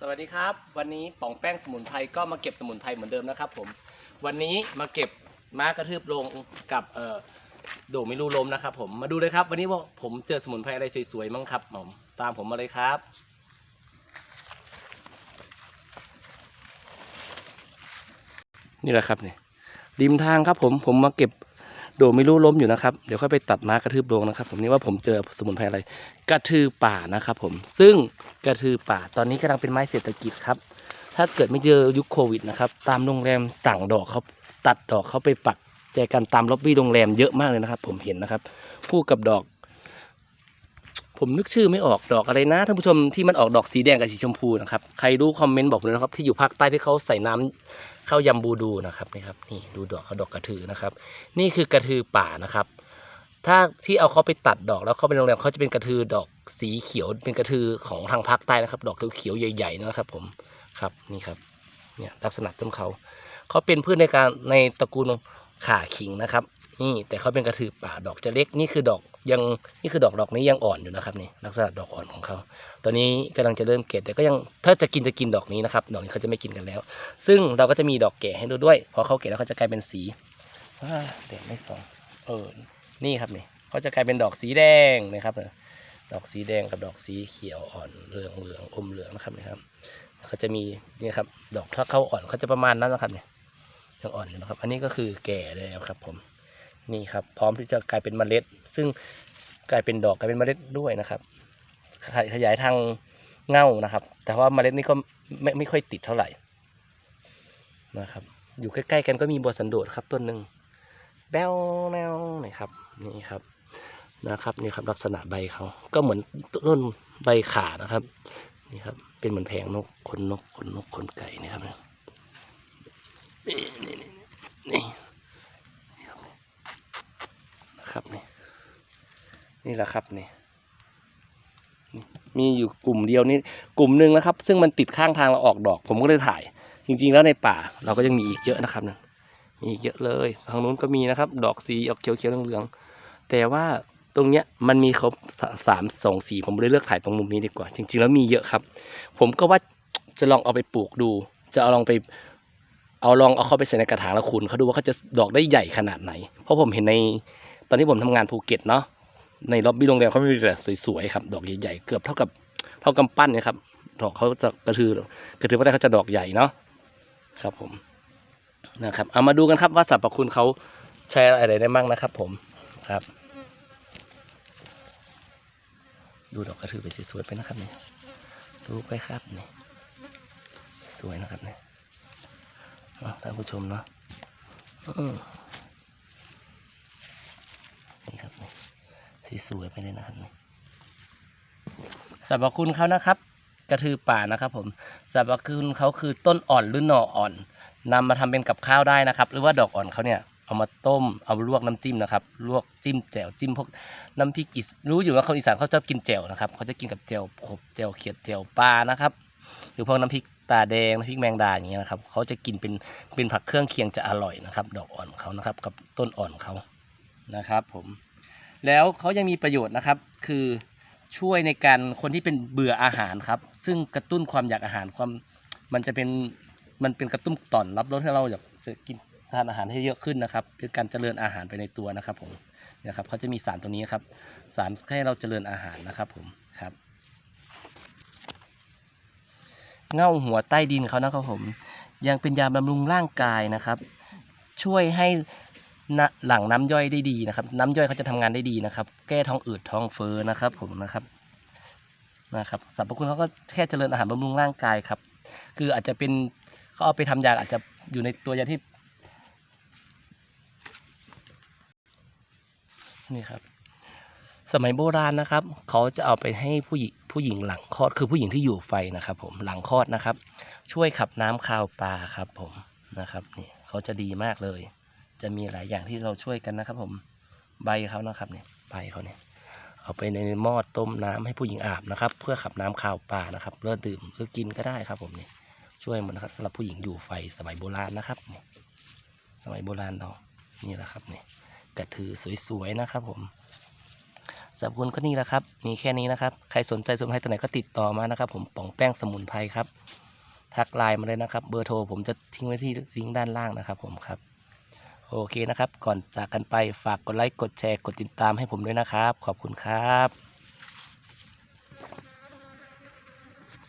สวัสดีครับ วันนี้ป๋องแป้งสมุนไพรก็มาเก็บสมุนไพรเหมือนเดิมนะครับผม วันนี้มาเก็บม้ากระทืบลงกับเอ่อโดม่รู้ลมนะครับผมมาดูเลยครับ วันนี้ว่าผมเจอสมุนไพรอะไรสวยๆมั้งครับผมตามผมมาเลยครับ นี่แหละครับเนี่ยริมทางครับผมผมมาเก็บ โดไม่รู้ล้มอยู่นะครับ เดี๋ยวค่อยไปตัดมากระทืบลงนะครับ ผมนี่ว่าผมเจอสมุนไพรอะไร กระทือป่านะครับผมซึ่งกระทือป่าตอนนี้กำลังเป็นไม้เศรษฐกิจครับ ถ้าเกิดไม่เจอยุคโควิดนะครับ ตามโรงแรมสั่งดอกเขาตัดดอกเขาไปปักแจกันตามล็อบบี้โรงแรมเยอะมากเลยนะครับ ผมเห็นนะครับคู่กับดอก ผมนึกชื่อไม่ออกดอกอะไรนะท่านผู้ชมที่มันออกดอกสีแดงกับสีชมพูนะครับใครรู้คอมเมนต์บอกเลยนะครับที่อยู่ภาคใต้ที่เขาใส่น้ำเข้ายำบูดูนะครับนี่ครับนี่ดูดอกเขาดอกกระถือนะครับ นี่คือกระทือป่านะครับ ถ้าที่เอาเขาไปตัดดอกแล้วเขาไปโรงแรมเขาจะเป็นกระทือดอกสีเขียวเป็นกระทือของทางภาคใต้นะครับ ดอกเขียวๆใหญ่ๆนะครับ ผมครับนี่ครับเนี่ยลักษณะต้นเขาเขาเป็นพืชในการในตระกูลข่าขิงนะครับ นี่แต่เขาเป็นกระทือป่าดอกจะเล็กนี่คือดอกยังนี่คือดอกดอกนี้ยังอ่อนอยู่นะครับนี่ลักษณะดอกอ่อนของเขาตอนนี้กำลังจะเริ่มเก็บแต่ก็ยังถ้าจะกินจะกินดอกนี้นะครับดอกนี้เขาจะไม่กินกันแล้ว ซึ่งเราก็จะมีดอกแก่ให้ดูด้วยพอเขาแก่แล้วเขาจะกลายเป็นสีว้าแดดไม่สองเออนี่ครับนี่เขาจะกลายเป็นดอกสีแดงนะครับดอกสีแดงกับดอกสีเขียวอ่อนเหลืองเหลืองอมเหลืองนะครับนะครับเขาจะมีนี่ครับดอกถ้าเขาอ่อนเขาจะประมาณนั้นนะครับเนี่ยยังอ่อนอยู่นะครับ อันนี้ก็คือแก่แล้วครับผม นี่ครับ พร้อมที่จะกลายเป็นเมล็ด ซึ่งกลายเป็นดอกกลายเป็นเมล็ดด้วยนะครับ ขยายทางเง่านะครับ แต่ว่าเมล็ดนี่ก็ไม่ไม่ค่อยติดเท่าไหร่นะครับ อยู่ใกล้ๆกันก็มีบัวสันโดษครับต้นหนึ่งแบวแนวนี่ครับนี่ครับนะครับนี่ครับ ลักษณะใบเขาก็เหมือนต้นใบขานะครับนี่ครับ เป็นเหมือนแผงนกขนนกขนนกขนไก่นี่ครับนี่นี่นี่ครับ นะครับนี่นี่แหละครับนี่มีอยู่กลุ่มเดียวนี่กลุ่มหนึ่งนะครับ ซึ่งมันติดข้างทางเราออกดอก ผมก็เลยถ่าย จริง ๆ แล้วในป่า เราก็ยังมีอีกเยอะนะครับนั่นมีอีกเยอะเลยทางนู้นก็มีนะครับ ดอกสีออกเขียวๆเหลืองๆแต่ว่าตรงเนี้ยมันมีครบสาสามสองสีผมเลยเลือกถ่ายตรงมุมนี้ดีกว่า จริง ๆ แล้วมีเยอะครับ ผมก็ว่าจะลองเอาไปปลูกดู จะเอาลองไป เอาลองเอาเข้าไปใส่ในกระถางแล้วคุณเขาดูว่าเขาจะดอกได้ใหญ่ขนาดไหน เพราะผมเห็นใน ตอนที่ผมทำงานภูเก็ตเนาะในล็อบบี้โรงแรมเขาไม่มีแต่สวยๆครับ ดอกใหญ่ๆเกือบเท่ากับเท่ากำปั้นเนี่ยครับดอกเขาจะกระทือกระทือว่าได้เขาจะดอกใหญ่เนาะครับผมนะครับเอามาดูกันครับว่าสรรพคุณเขาใช้อะไรได้บ้างนะครับ ผมครับ ดูดอกกระถือไปสวยๆไปนะครับเนี่ยดูไปครับเนี่ยสวยนะครับเนี่ยท่านผู้ชมเนาะอืมนี่ครับเนี่ย สวยๆไปเลยนะครับเลยสรรพคุณเขานะครับ กระทือป่านะครับ ผมสรรพคุณเขาคือต้นอ่อนหรือหน่ออ่อนนำมาทำเป็นกับข้าวได้นะครับ หรือว่าดอกอ่อนเขาเนี่ยเอามาต้มเอาลวกน้ำจิ้มนะครับลวกจิ้มแจ่วจิ้มพวกน้ำพริกอีสรู้อยู่ว่าคนอีสานเขาชอบกินแจ่วนะครับเขาจะกินกับแจ่วขบแจ่วเขียดแจ่วปลานะครับหรือพวกน้ำพริกตาแดงน้ำพริกแมงดาอย่างเงี้ยนะครับเขาจะกินเป็นเป็นผักเครื่องเคียงจะอร่อยนะครับ ดอกอ่อนของเขานะครับ กับต้นอ่อนเขานะครับ ผม แล้วเขายังมีประโยชน์นะครับ คือช่วยในการคนที่เป็นเบื่ออาหารครับ ซึ่งกระตุ้นความอยากอาหารความมันจะเป็นมันเป็นกระตุ้นต่อมรับรสให้เราอยากจะกินทานอาหารให้เยอะขึ้นนะครับคือการเจริญอาหารไปในตัวนะครับผมนะครับเขาจะมีสารตัวนี้ครับ สารให้เราเจริญอาหารนะครับผมครับเง่าหัวใต้ดินเขานะครับผม ยังเป็นยาบำรุงร่างกายนะครับ ช่วยให้ หลังน้ำย่อยได้ดีนะครับ น้ำย่อยเขาจะทำงานได้ดีนะครับ แก้ท้องอืดท้องเฟ้อนะครับ ผมนะครับนะครับสรรพคุณเขาก็แค่เจริญอาหารบำรุงร่างกายครับ คืออาจจะเป็นเขาเอาไปทำยาอาจจะอยู่ในตัวยาที่นี่ครับ สมัยโบราณนะครับ เขาจะเอาไปให้ผู้หญิงผู้หญิงหลังคลอดคือผู้หญิงที่อยู่ไฟนะครับ ผมหลังคลอดนะครับ ช่วยขับน้ำคาวปลาครับ ผมนะครับนี่เขาจะดีมากเลย จะมีหลายอย่างที่เราช่วยกันนะครับผมใบเขานะครับเนี่ยใบเขาเนี่ยเอาไปในหม้อต้มน้ำให้ผู้หญิงอาบนะครับ เพื่อขับน้ำข่าวป่านะครับเลือดื่มเพื่อกินก็ได้ครับผมเนี่ยช่วยหมดนะครับสำหรับผู้หญิงอยู่ไฟสมัยโบราณนะครับเนี่ยสมัยโบราณเรานี่แหละครับเนี่ยกระถือสวยๆนะครับผมสำหรับคุณก็นี่แหละครับมีแค่นี้นะครับ ใครสนใจสมุนไพรตัวไหนก็ติดต่อมานะครับ ผมป่องแป้งสมุนไพรครับทักไลน์มาเลยนะครับ เบอร์โทรผมจะทิ้งไว้ที่ลิงก์ด้านล่างนะครับผมครับ โอเคนะครับ ก่อนจากกันไปฝากกดไลค์ กดแชร์ กดติดตามให้ผมด้วยนะครับ ขอบคุณครับ